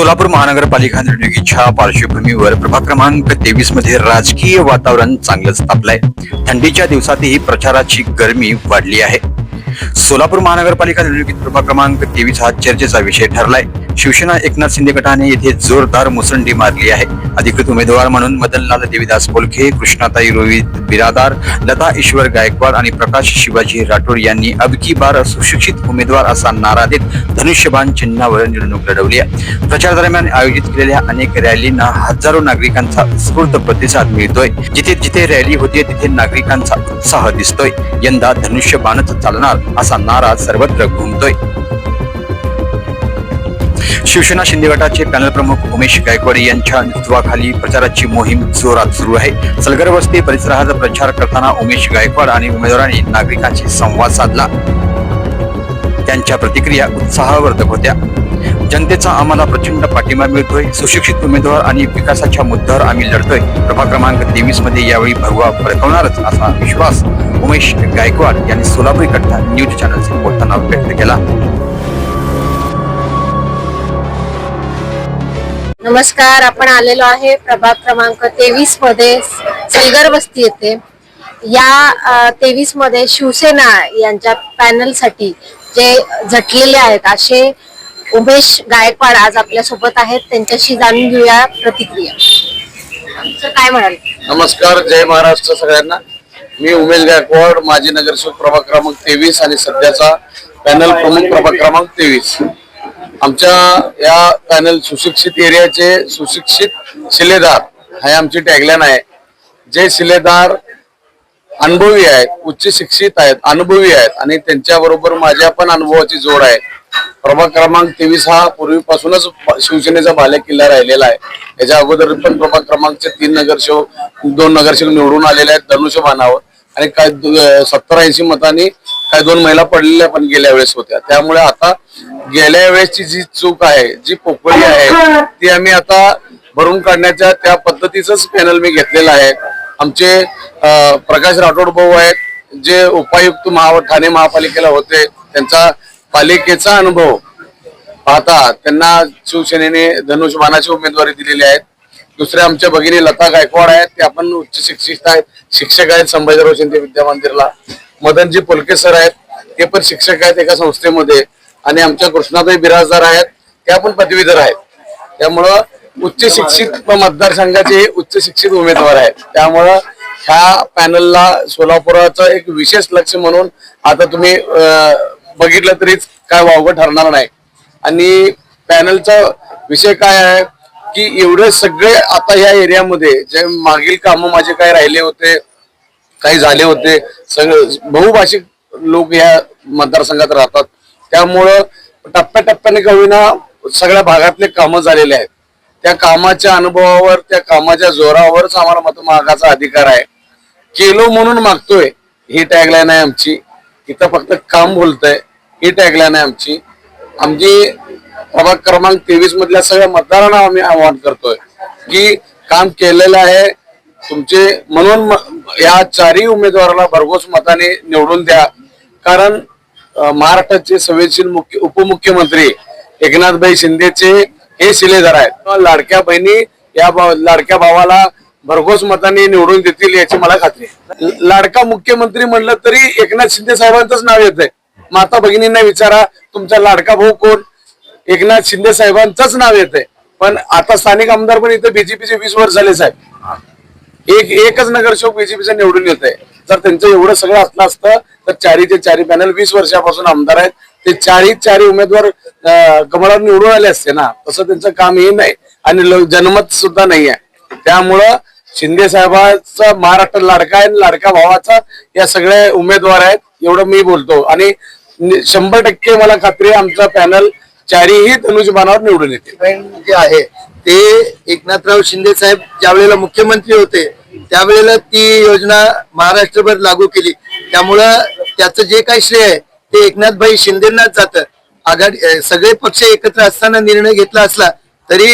सोलापूर महानगरपालिका निवडणुकीच्या पार्श्वभूमीवर प्रभाग क्रमांक तेवीसमध्ये राजकीय वातावरण चांगलंच तापलंय. थंडीच्या दिवसातही प्रचाराची गरमी वाढली आहे. सोलापूर महानगरपालिका निवडणुकीत प्रभाग क्रमांक तेवीस हा चर्चेचा विषय ठरलाय. शिवसेना एकनाथ शिंदे गटाने येथे जोरदार मुसंडी मारली आहे. अधिकृत उमेदवार म्हणून मदनलाल देवीदास पोलखे कृष्णाताई रोहित बिरादार लता ईश्वर गायकवाड आणि प्रकाश शिवाजी राठोड यांनी अबकी बार सुशिक्षित उमेदवार असा नारा देत धनुष्यबाण चिन्हावर निवडणूक लढवली आहे. प्रचार दरम्यान आयोजित केलेल्या अनेक रॅलींना हजारो नागरिकांचा उत्स्फूर्त प्रतिसाद मिळतोय. जिथे जिथे रॅली होते तिथे नागरिकांचा उत्साह दिसतोय. यंदा धनुष्यबाणच चालणार असा नारा सर्वत्र घुमतोय. शिवसेना शिंदे गटाचे पॅनल प्रमुख उमेश गायकवाड यांच्या नेतृत्वाखाली प्रचाराची मोहीम जोरात सुरू आहे. सलगर वस्ती परिसराचा प्रचार करताना उमेश गायकवाड आणि उमेदवारांनी नागरिकांशी संवाद साधला. त्यांच्या प्रतिक्रिया उत्साहवर्धक होत्या. जनतेचा आम्हाला प्रचंड पाठिंबा मिळतोय. सुशिक्षित उमेदवार आणि विकासाच्या मुद्द्यावर आम्ही लढतोय. प्रभाग क्रमांक तेवीसमध्ये यावेळी भगवा फडकवणारच असा विश्वास उमेश गायकवाड यांनी सोलापूर कट्टा न्यूज चॅनलचे बोलताना व्यक्त केला. नमस्कार आपण आलेलो आहे प्रभाग क्रमांक तेवीसमध्ये सलगर वस्ती येथे. या तेवीसमध्ये शिवसेना यांच्या पॅनलसाठी जे झटलेले आहेत असे उमेश गायकवाड आज आपल्यासोबत आहेत. त्यांच्याशी जाणून घेऊया प्रतिक्रिया. तर काय म्हणाल? नमस्कार जय महाराष्ट्र सगळ्यांना. मी उमेश गायकवाड माजी नगरसेवक प्रभाग क्रमांक तेवीस आणि सध्याचा पॅनल प्रमुख प्रभाग क्रमांक तेवीस. आमच्या या पॅनल सुशिक्षित एरियाचे सुशिक्षित शिलेदार हे आमची टॅगलाईन आहे. जे शिलेदार अनुभवी आहेत उच्च शिक्षित आहेत अनुभवी आहेत आणि त्यांच्याबरोबर माझ्या पण अनुभवाची जोड आहे. प्रभाग क्रमांक तेवीस हा पूर्वीपासूनच शिवसेनेचा भाले किल्ला राहिलेला आहे. याच्या अगोदर पण प्रभाग क्रमांकचे तीन नगरसेवक दोन नगरसेवक निवडून आलेले आहेत धनुष्यबाणावर. आणि काय सत्तर ऐंशी मतांनी काही दोन महिला पडलेल्या पण गेल्या वेळेस होत्या. त्यामुळे आता गेल्या वेळेसची जी चूक आहे जी पोकळी आहे ती आम्ही आता भरून काढण्याच्या त्या पद्धतीचंच पॅनल मी घेतलेलं आहे. आमचे प्रकाश राठोड भाऊ आहेत जे उपायुक्त महा ठाणे महापालिकेला होते त्यांचा पालिकेचा अनुभव पाहता त्यांना शिवसेनेने धनुष्यबाणाची उमेदवारी दिलेली आहे दुसऱ्या आमच्या भगिनी लता गायकवाड आहेत ते आपण उच्च शिक्षित आहेत. शिक्षक आहेत संभाजीराव शिंदे विद्या मंदिरला. मदनजी पोलके सर आहेत. ते पण शिक्षक आहेत एका संस्थेमध्ये. आणि आमच्या कृष्णाताई बिराजदार आहेत. त्या पण पदवीधर आहेत. त्यामुळं उच्च शिक्षित मतदारसंघाचे हे उच्च शिक्षित उमेदवार आहेत. त्यामुळं ह्या पॅनलला सोलापुराचं एक विशेष लक्ष म्हणून आता तुम्ही बघितलं तरीच काय वावगं ठरणार नाही. आणि पॅनलचा विषय काय आहे की एवढे सगळे आता या एरियामध्ये जे मागील कामं माझे काय राहिले होते काही झाले होते. सगळे बहुभाषिक लोक या मतदारसंघात राहतात. त्यामुळं टप्प्याटप्प्याने का सगळ्या भागातले कामं झालेले आहेत. त्या कामाच्या अनुभवावर त्या कामाच्या जोरावरच आम्हाला मतमागाचा अधिकार आहे. केलो म्हणून मागतोय ही टॅगलाईन आहे आमची. इथं फक्त काम बोलतंय ही टॅगलाईन आहे आमची. आमची प्रभाग क्रमांक तेवीस मधल्या सगळ्या मतदारांना आम्ही आवाहन करतोय की काम केलेलं आहे. तुमचे म्हणून या चारही उमेदवाराला भरघोस मताने निवडून द्या. कारण महाराष्ट्राचे संवेदशील मुख्य उपमुख्यमंत्री एकनाथभाई शिंदेचे हे शिलेदार आहेत. लाडक्या बहिणी या बा लाडक्या भावाला भरघोस मताने निवडून देतील याची मला खात्री आहे. लाडका मुख्यमंत्री म्हणलं तरी एकनाथ शिंदे साहेबांचंच नाव येत आहे माता भगिनींना विचारा तुमचा लाडका भाऊ कोण? एकनाथ शिंदे साहेबांचंच नाव येत आहे पण आता स्थानिक आमदार पण इथे बीजेपीचे वीस वर्ष झाले साहेब. एक एकच नगरसेवक बीजेपीचं निवडून येत आहे जर त्यांचं एवढं सगळं असलं असतं तर चारीचे चारी पॅनल वीस वर्षापासून आमदार आहेत. ते चारी चारी उमेदवार अं, कमळावर निवडून आले असते ना तसं त्यांचं काम हे नाही आणि जनमत सुद्धा नाही आहे. त्यामुळं शिंदे साहेबांचा महाराष्ट्र लाडका आहे आणि लाडका भावाचा या सगळ्या उमेदवार आहेत एवढं मी बोलतो. आणि शंभर टक्के मला खात्री आमचा पॅनल चारीही धनुष्यबाणावर निवडून येते जे आहे ते एकनाथराव शिंदे साहेब ज्या वेळेला मुख्यमंत्री होते त्यावेळेला ती योजना महाराष्ट्रभर लागू केली. त्यामुळं त्याचं जे काही श्रेय आहे ते एकनाथभाई शिंदेनाच जातं. आघाडी सगळे पक्ष एकत्र असताना निर्णय घेतला असला तरी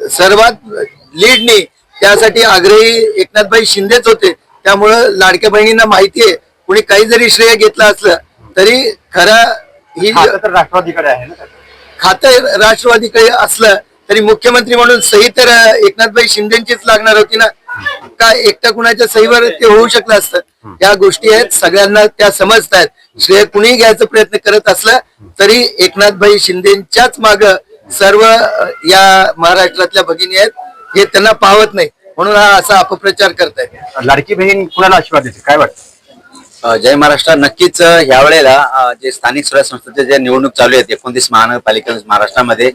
सर्वात लीडनी त्यासाठी आग्रही एकनाथभाई शिंदेच होते. त्यामुळं लाडक्या बहिणींना माहिती आहे कुणी काही जरी श्रेय घेतलं असलं तरी खरा ही राष्ट्रवादीकडे आहे खातं राष्ट्रवादीकडे असलं तरी मुख्यमंत्री म्हणून सही तर एकनाथभाई शिंदेचीच लागणार होती ना? का एकट्या कुणाच्या सहीवर ते होऊ शकलं असतं? या गोष्टी आहेत सगळ्यांना त्या समजतायत. श्रेय कुणीही घ्यायचा प्रयत्न करत असलं तरी एकनाथभाई शिंदेच्याच माग सर्व या महाराष्ट्रातल्या भगिनी आहेत. हे त्यांना पावत नाही. म्हणून हा असा अपप्रचार करतायत. लाडकी बहीण कुणाला आशीर्वाद देते? काय वाटतं? जय महाराष्ट्र. नक्कीच ह्या वेळेला जे स्थानिक स्वराज्य संस्थेचे जे निवडणूक चालू आहेत एकोणतीस महानगरपालिका महाराष्ट्रामध्ये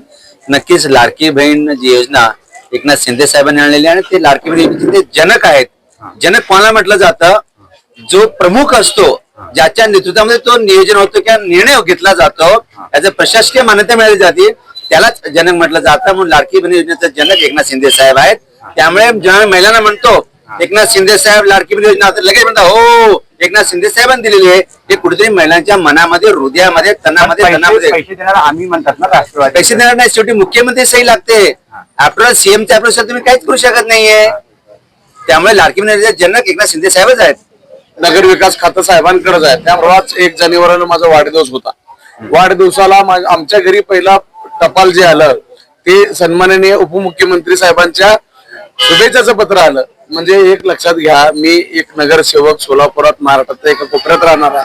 नक्कीच लाडकी बहीण जी योजना एकनाथ शिंदे साहेबांनी आणलेली आहे आणि ते लाडकी बहीण ते जनक आहेत जनक कोणाला म्हटलं जातं? जो प्रमुख असतो ज्याच्या नेतृत्वामध्ये तो नियोजन होतो किंवा निर्णय घेतला जातो त्याचं प्रशासकीय मान्यता मिळाली जाते त्यालाच जनक म्हटलं जातं. म्हणून लाडकी बहीण योजनेचा जनक एकनाथ शिंदे साहेब आहेत. त्यामुळे जेव्हा महिलांना म्हणतो एकनाथ शिंदे साहेब लाडकी बहीण योजना तर लगेच म्हणतात हो एकनाथ शिंदे साहेबांनी दिलेली आहे. ते कुठेतरी महिलांच्या मनामध्ये हृदयामध्ये तणामध्ये पैसे तणामध्ये पैसे देणारा आम्ही म्हणतात ना राष्ट्रवादी. पैसे देणार नाही. शेवटी मुख्यमंत्री सही लागते. आपल्याला सीएमच्या आपल्याला तुम्ही काहीच करू शकत नाहीये. त्यामुळे लाडकी जनक एकनाथ शिंदे साहेबच आहेत. नगर विकास खातं साहेबांकडेच आहे त्यामुळेच एक जानेवारीला माझा वाढदिवस होता. वाढदिवसाला मा- आमच्या घरी पहिला टपाल जे आलं ते सन्माननीय उपमुख्यमंत्री साहेबांच्या शुभेच्छाचं पत्र आलं. म्हणजे एक लक्षात घ्या मी एक नगरसेवक सोलापुरात महाराष्ट्रात एका कोपऱ्यात राहणारा.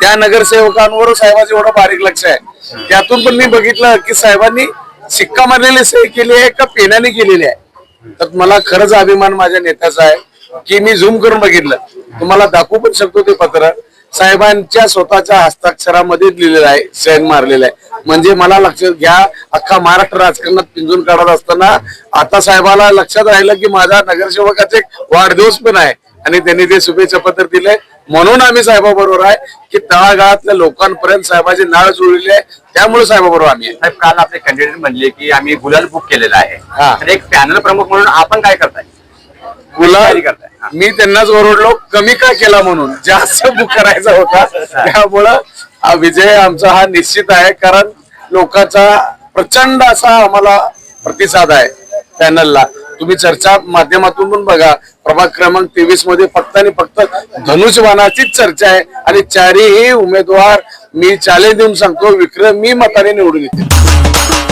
त्या नगरसेवकांवर साहेबांचं एवढं बारीक लक्ष आहे. त्यातून पण मी बघितलं की साहेबांनी शिक्का मारलेली सही केली आहे का पेनाने केलेली आहे? तर मला खरंच अभिमान माझ्या नेत्याचा आहे की मी झूम करून बघितलं. तुम्हाला दाखवू पण शकतो ते पत्र. साहेबांच्या स्वतःच्या हस्ताक्षरामध्ये लिहिलेलं आहे सैन मारलेलं आहे. म्हणजे मला लक्षात घ्या. अख्खा महाराष्ट्र राजकारणात पिंजून काढत असताना आता साहेबाला लक्षात राहिलं की माझा नगरसेवकाचा वाढदिवस पण आहे. आणि त्यांनी ते शुभेच्छा पत्र दिलंय म्हणून आम्ही साहेबाबरोबर आहे की तळागाळातल्या लोकांपर्यंत साहेबाची नाळ जुळलेली आहे. त्यामुळे साहेबाबरोबर आम्ही साहेब काल आपले कॅन्डिडेट म्हणले की आम्ही गुलाल बुक केलेला आहे. तर एक पॅनल प्रमुख म्हणून आपण काय करताय? गुलाल करताय. मी त्यांनाच ओरडलो कमी का केला म्हणून? जास्त बुक करायचा होता. त्यामुळं हा विजय आमचा हा निश्चित आहे कारण लोकांचा प्रचंड असा आम्हाला प्रतिसाद आहे पॅनलला तुम्ही चर्चा माध्यमातून पण बघा प्रभाग क्रमांक तेवीसमध्ये फक्त आणि फक्त धनुष्यबाणाचीच चर्चा आहे आणि चारही उमेदवार मी चॅलेंज देऊन सांगतो विक्रम मी मताने निवडून येते